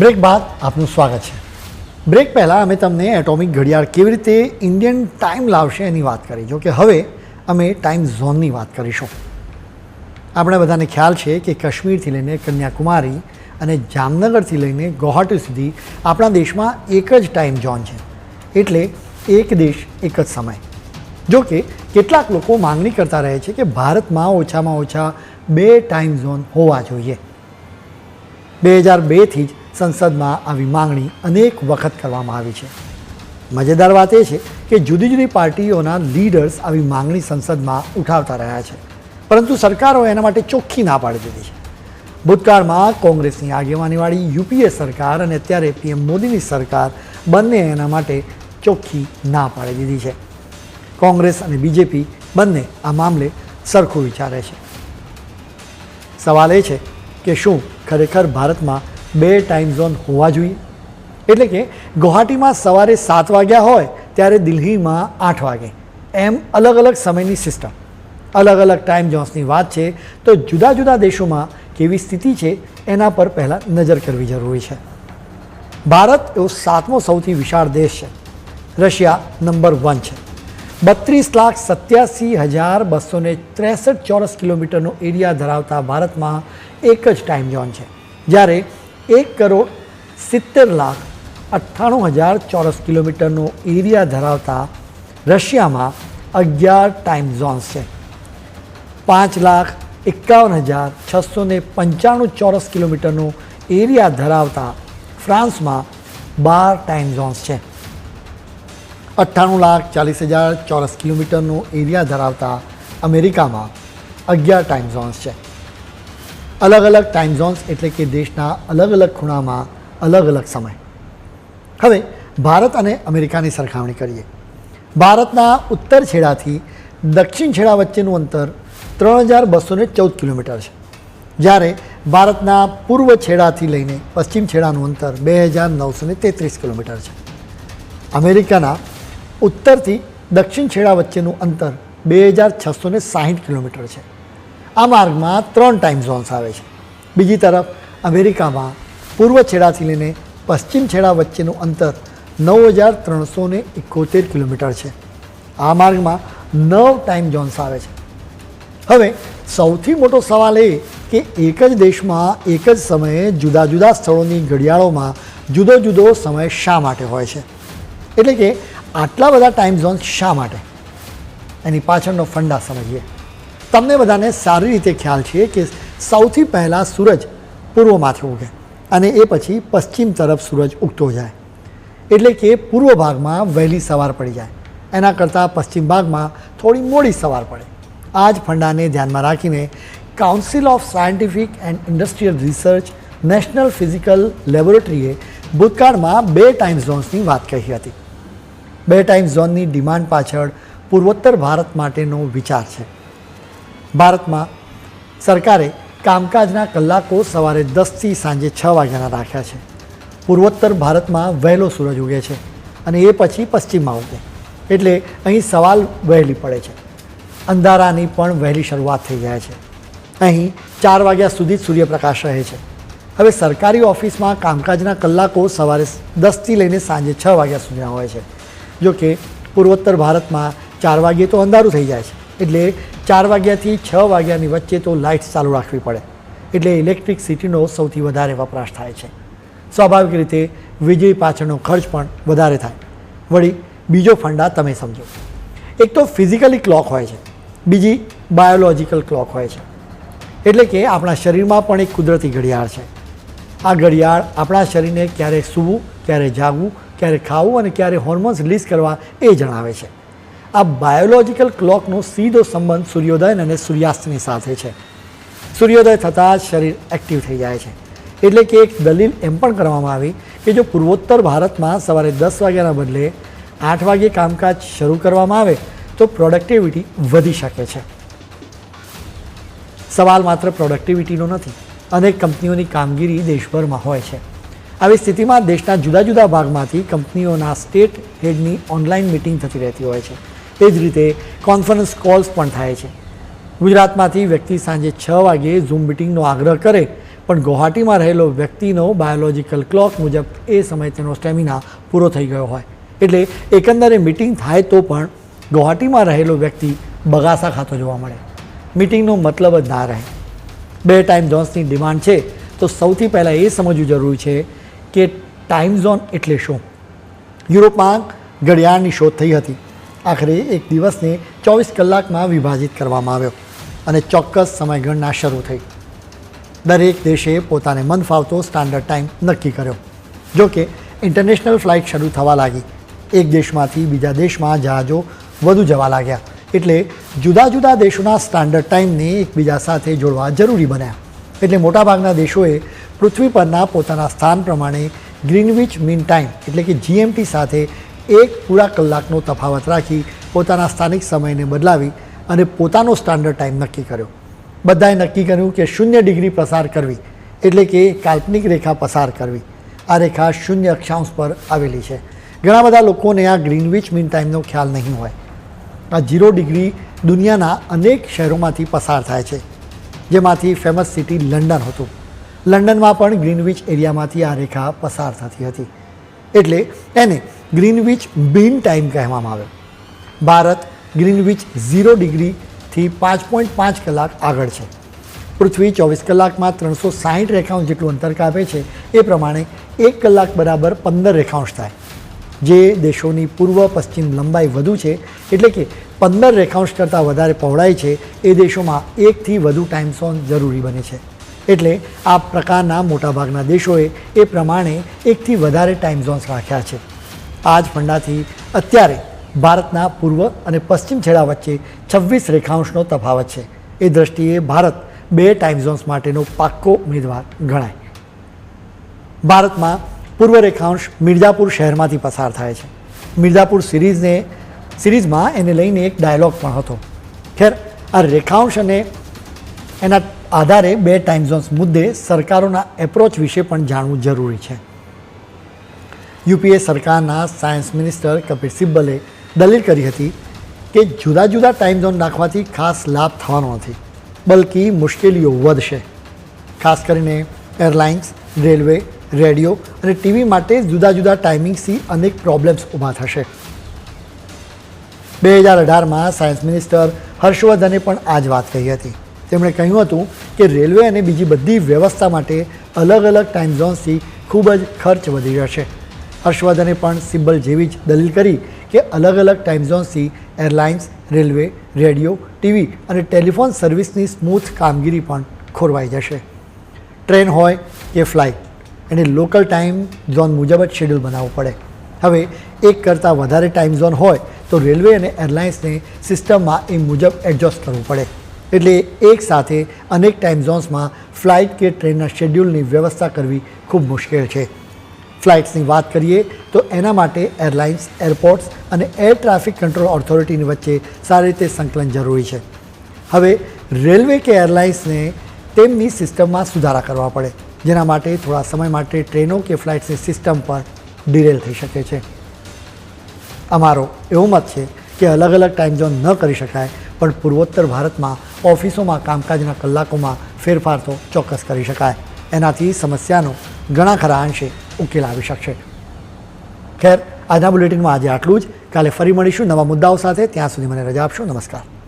Break બાદ આપનું સ્વાગત છે. બ્રેક પહેલાં અમે તમને એટોમિક ઘડિયાળ કેવી રીતે ઇન્ડિયન ટાઈમ લાવશે એની વાત કરી. જો કે હવે અમે ટાઈમ ઝોનની વાત કરીશું. આપણે બધાને ખ્યાલ છે કે કાશ્મીરથી લઈને કન્યાકુમારી અને જામનગરથી લઈને ગુવાહાટી સુધી આપણા દેશમાં એક જ ટાઈમ ઝોન છે. એટલે એક દેશ, એક જ સમય. જો કે કેટલાક લોકો માંગણી કરતા રહે છે કે ભારતમાં ઓછામાં ઓછા બે ટાઈમ ઝોન હોવા જોઈએ. બે હજાર બેથી જ સંસદમાં આવી માંગણી અનેક વખત કરવામાં આવી છે. મજેદાર વાત એ છે કે જુદી જુદી પાર્ટીઓના લીડર્સ આવી માંગણી સંસદમાં ઉઠાવતા રહ્યા છે. પરંતુ સરકારો એના માટે ચોખ્ખી ના પાડી દીધી છે. ભૂતકાળમાં કોંગ્રેસની આગેવાનીવાળી યુપીએ સરકાર અને અત્યારે પીએમ મોદીની સરકાર બંને એના માટે ચોખ્ખી ના પાડી દીધી છે. કોંગ્રેસ અને બીજેપી બંને આ મામલે સરખું વિચારે છે. સવાલ એ છે કે શું ખરેખર ભારતમાં બે ટાઈમ ઝોન હોવા જોઈએ. એટલે કે ગુવાહાટીમાં સવારે સાત વાગ્યા હોય ત્યારે દિલ્હીમાં આઠ વાગે. એમ અલગ અલગ સમયની સિસ્ટમ અલગ અલગ ટાઈમ ઝોન્સની વાત છે. તો જુદા જુદા દેશોમાં કેવી સ્થિતિ છે એના પર પહેલાં નજર કરવી જરૂરી છે. ભારત એવો સાતમો સૌથી વિશાળ દેશ છે. રશિયા નંબર વન છે. બત્રીસ લાખ સત્યાસી હજાર બસો ત્રેસઠ ચોરસ કિલોમીટરનો એરિયા ધરાવતા ભારતમાં એક જ ટાઈમ ઝોન છે. જ્યારે એક કરોડ સિત્તેર લાખ અઠ્ઠાણું હજાર ચોરસ કિલોમીટરનો એરિયા ધરાવતા રશિયામાં અગિયાર ટાઈમ ઝોન્સ છે. પાંચ લાખ એકાવન હજાર છસો ને પંચાણું ચોરસ કિલોમીટરનો એરિયા ધરાવતા ફ્રાન્સમાં બાર ટાઈમ ઝોન્સ છે. અઠ્ઠાણું લાખ ચાલીસ હજાર ચોરસ કિલોમીટરનો એરિયા ધરાવતા અમેરિકામાં અગિયાર ટાઈમ ઝોન્સ છે. અલગ અલગ ટાઈમ ઝોન્સ એટલે કે દેશના અલગ અલગ ખૂણામાં અલગ અલગ સમય. હવે, ભારત અને અમેરિકાની સરખામણી કરીએ. ભારતના ઉત્તર છેડાથી દક્ષિણ છેડા વચ્ચેનું અંતર ત્રણ હજાર બસોને ચૌદ કિલોમીટર છે. જ્યારે ભારતના પૂર્વ છેડાથી લઈને પશ્ચિમ છેડાનું અંતર બે હજાર નવસોને તેત્રીસ કિલોમીટર છે. અમેરિકાના ઉત્તરથી દક્ષિણ છેડા વચ્ચેનું અંતર બે હજાર છસો સાહીઠ કિલોમીટર છે. આ માર્ગમાં ત્રણ ટાઈમ ઝોન્સ આવે છે. બીજી તરફ અમેરિકામાં પૂર્વ છેડાથી લઈને પશ્ચિમ છેડા વચ્ચેનું અંતર નવ હજાર ત્રણસો ને એકોતેર કિલોમીટર છે. આ માર્ગમાં નવ ટાઈમ ઝોન્સ આવે છે. હવે સૌથી મોટો સવાલ એ કે એક જ દેશમાં એક જ સમયે જુદા જુદા સ્થળોની ઘડિયાળોમાં જુદો જુદો સમય શા માટે હોય છે? એટલે કે આટલા બધા ટાઈમ ઝોન શા માટે? એની પાછળનો ફંડા સમજીએ. તમને બધાને સારી રીતે ખ્યાલ છે કે સૌથી પહેલાં સૂરજ પૂર્વમાંથી ઉગે અને એ પછી પશ્ચિમ તરફ સૂરજ ઉગતો જાય. એટલે કે પૂર્વ ભાગમાં વહેલી સવાર પડી જાય. એના કરતાં પશ્ચિમ ભાગમાં થોડી મોડી સવાર પડે. આ જ ફંડાને ધ્યાનમાં રાખીને council of scientific and industrial research national physical લેબોરેટરીએ ભૂતકાળમાં બે ટાઈમ ઝોન્સની વાત કહી હતી. બે ટાઈમ ઝોનની ડિમાન્ડ પાછળ પૂર્વોત્તર ભારત માટેનો વિચાર છે. ભારતમાં સરકારે કામકાજના કલાકો સવારે દસથી સાંજે છ વાગ્યાના રાખ્યા છે. પૂર્વોત્તર ભારતમાં વહેલો સૂરજ ઉગે છે અને એ પછી પશ્ચિમમાં ઉગે. એટલે અહીં સવાલ વહેલી પડે છે. અંધારાની પણ વહેલી શરૂઆત થઈ જાય છે. અહીં ચાર વાગ્યા સુધી જ સૂર્યપ્રકાશ રહે છે. હવે સરકારી ઓફિસમાં કામકાજના કલાકો સવારે દસથી લઈને સાંજે છ વાગ્યા સુધીના હોય છે. જો કે પૂર્વોત્તર ભારતમાં ચાર વાગ્યે તો અંધારું થઈ જાય છે. એટલે ચાર વાગ્યાથી છ વાગ્યાની વચ્ચે તો લાઇટ્સ ચાલુ રાખવી પડે. એટલે ઇલેક્ટ્રિકસિટીનો સૌથી વધારે વપરાશ થાય છે. સ્વાભાવિક રીતે વીજળી પાછળનો ખર્ચ પણ વધારે થાય. વળી બીજો ફંડા તમે સમજો. એક તો ફિઝિકલી ક્લોક હોય છે. બીજી બાયોલોજિકલ ક્લોક હોય છે. એટલે કે આપણા શરીરમાં પણ એક કુદરતી ઘડિયાળ છે. આ ઘડિયાળ આપણા શરીરને ક્યારે સૂવું, ક્યારે જાગવું, ક્યારે ખાવું અને ક્યારે હોર્મોન્સ રિલીઝ કરવા એ જણાવે છે. આ બાયોલોજિકલ ક્લોકનો સીધો સંબંધ સૂર્યોદય અને સૂર્યાસ્તની સાથે છે. સૂર્યોદય થતાં જ શરીર એક્ટિવ થઈ જાય છે. એટલે કે એક દલીલ એમ પણ કરવામાં આવી કે જો પૂર્વોત્તર ભારતમાં સવારે દસ વાગ્યાના બદલે આઠ વાગ્યે કામકાજ શરૂ કરવામાં આવે, તો પ્રોડક્ટિવિટી વધી શકે છે. સવાલ માત્ર પ્રોડક્ટિવિટીનો નથી, અનેક કંપનીઓની કામગીરી દેશભરમાં હોય છે. આવી સ્થિતિમાં દેશના જુદા જુદા ભાગમાંથી કંપનીઓના સ્ટેટ હેડની ઓનલાઈન મિટિંગ થતી રહેતી હોય છે. એ જ રીતે કોન્ફરન્સ કોલ્સ પણ થાય છે. ગુજરાતમાંથી વ્યક્તિ સાંજે છ વાગ્યે ઝૂમ મિટિંગનો આગ્રહ કરે, પણ ગુવાહાટીમાં રહેલો વ્યક્તિનો બાયોલોજિકલ ક્લોક મુજબ એ સમયે તેનો સ્ટેમિના પૂરો થઈ ગયો હોય. એટલે એકંદરે મિટિંગ થાય તો પણ ગુવાહાટીમાં રહેલો વ્યક્તિ બગાસા ખાતો જોવા મળે. મિટિંગનો મતલબ જ ના રહે. બે ટાઈમ ઝોન્સની ડિમાન્ડ છે, તો સૌથી પહેલાં એ સમજવું જરૂરી છે કે ટાઈમ ઝોન એટલે શું? યુરોપમાં ઘડિયાળની શોધ થઈ હતી. આખરે એક દિવસને ચોવીસ કલાકમાં વિભાજિત કરવામાં આવ્યો અને ચોક્કસ સમયગણના શરૂ થઈ. દરેક દેશે પોતાને મન ફાવતો સ્ટાન્ડર્ડ ટાઈમ નક્કી કર્યો. જો કે ઇન્ટરનેશનલ ફ્લાઇટ શરૂ થવા લાગી. એક દેશમાંથી બીજા દેશમાં જહાજો વધુ જવા લાગ્યા. એટલે જુદા જુદા દેશોના સ્ટાન્ડર્ડ ટાઈમને એકબીજા સાથે જોડવા જરૂરી બન્યા. એટલે મોટાભાગના દેશોએ પૃથ્વી પરના પોતાના સ્થાન પ્રમાણે ગ્રીનવિચ મીન ટાઈમ એટલે કે જીએમટી સાથે એક પૂરા કલાકનો તફાવત રાખી પોતાના સ્થાનિક સમયને બદલાવી અને પોતાનો સ્ટાન્ડર્ડ ટાઈમ નક્કી કર્યો. બધાએ નક્કી કર્યું કે શૂન્ય ડિગ્રી પસાર કરવી, એટલે કે કાલ્પનિક રેખા પસાર કરવી. આ રેખા શૂન્ય અક્ષાંશ પર આવેલી છે. ઘણા બધા લોકોને આ ગ્રીનવિચ મીન ટાઈમનો ખ્યાલ નહીં હોય. આ ઝીરો ડિગ્રી દુનિયાના અનેક શહેરોમાંથી પસાર થાય છે, જેમાંથી ફેમસ સિટી લંડન હતું. લંડનમાં પણ ગ્રીનવિચ એરિયામાંથી આ રેખા પસાર થતી હતી. એટલે એને ગ્રીનવિચ બિન ટાઈમ કહેવામાં આવે. ભારત ગ્રીનવિચ ઝીરો ડિગ્રીથી પાંચ પોઈન્ટ પાંચ કલાક આગળ છે. પૃથ્વી ચોવીસ કલાકમાં ત્રણસો સાહીઠ રેખાંશ જેટલું અંતર કાપે છે, એ પ્રમાણે એક કલાક બરાબર પંદર રેખાંશ થાય. જે દેશોની પૂર્વ પશ્ચિમ લંબાઈ વધુ છે, એટલે કે પંદર રેખાંશ કરતાં વધારે પહોળાઈ છે, એ દેશોમાં એકથી વધુ ટાઈમ ઝોન જરૂરી બને છે. એટલે આ પ્રકારના મોટાભાગના દેશોએ એ પ્રમાણે એકથી વધારે ટાઈમ ઝોન્સ રાખ્યા છે. આ જ ફંડાથી અત્યારે ભારતના પૂર્વ અને પશ્ચિમ છેડા વચ્ચે છવ્વીસ રેખાંશનો તફાવત છે. એ દ્રષ્ટિએ ભારત બે ટાઈમ ઝોન્સ માટેનો પાક્કો ઉમેદવાર ગણાય. ભારતમાં પૂર્વ રેખાંશ મિર્ઝાપુર શહેરમાંથી પસાર થાય છે. મિર્ઝાપુર સિરીઝને, સિરીઝમાં એને લઈને એક ડાયલોગ પણ હતો. ખેર, આ રેખાંશ અને એના આધારે બે ટાઈમ ઝોન્સ મુદ્દે સરકારોના એપ્રોચ વિશે પણ જાણવું જરૂરી છે. યુપીએ સરકારના સાયન્સ મિનિસ્ટર કપિલ સિબ્બલે દલીલ કરી હતી કે જુદા જુદા ટાઈમ ઝોન નાખવાથી ખાસ લાભ થવાનો નથી, બલકી મુશ્કેલીઓ વધશે. ખાસ કરીને એરલાઇન્સ રેલવે રેડિયો અને ટીવી માટે જુદા જુદા ટાઈમિંગ્સથી અનેક પ્રોબ્લેમ્સ ઊભા થશે. બે હજાર અઢારમાં સાયન્સ મિનિસ્ટર હર્ષવર્ધને પણ આ જ વાત કહી હતી. તેમણે કહ્યું હતું કે રેલવે અને બીજી બધી વ્યવસ્થા માટે અલગ અલગ ટાઈમ ઝોન્સથી ખૂબ જ ખર્ચ વધી જશે. હર્ષવર્ધને પણ સિબ્બલ જેવી જ દલીલ કરી કે અલગ અલગ ટાઈમ ઝોન્સથી એરલાઇન્સ રેલવે રેડિયો ટીવી અને ટેલિફોન સર્વિસની સ્મૂથ કામગીરી પણ ખોરવાઈ જશે. ટ્રેન હોય કે ફ્લાઇટ એને લોકલ ટાઈમ ઝોન મુજબ જ શેડ્યુલ બનાવવું પડે. હવે એક કરતાં વધારે ટાઈમ ઝોન હોય તો રેલવે અને એરલાઇન્સને સિસ્ટમમાં એ મુજબ એડજસ્ટ કરવું પડે. એટલે એક સાથે અનેક ટાઈમ ઝોન્સમાં ફ્લાઇટ કે ટ્રેનના શેડ્યુલની વ્યવસ્થા કરવી ખૂબ મુશ્કેલ છે. ફ્લાઇટ્સની વાત કરીએ તો એના માટે એરલાઇન્સ, એરપોર્ટ્સ અને એર ટ્રાફિક કંટ્રોલ ઓથોરિટીની વચ્ચે સારી રીતે સંકલન જરૂરી છે. હવે રેલવે કે એરલાઇન્સને તેમની સિસ્ટમમાં સુધારા કરવા પડે, જેના માટે થોડા સમય માટે ટ્રેનો કે ફ્લાઇટ્સની સિસ્ટમ પર ડિરેલ થઈ શકે છે. અમારો એવો મત છે કે અલગ અલગ ટાઈમ ઝોન ન કરી શકાય, પણ પૂર્વોત્તર ભારતમાં ઓફિસોમાં કામકાજના કલાકોમાં ફેરફાર તો ચોક્કસ કરી શકાય. એનાથી સમસ્યાનો ઘણા ખરા અંશે ઉકેલ આવી શકશે. ખેર, આજના બુલેટિનમાં આજે આટલું જ. કાલે ફરી મળીશું નવા મુદ્દાઓ સાથે. ત્યાં સુધી મને રજા આપશો. નમસ્કાર.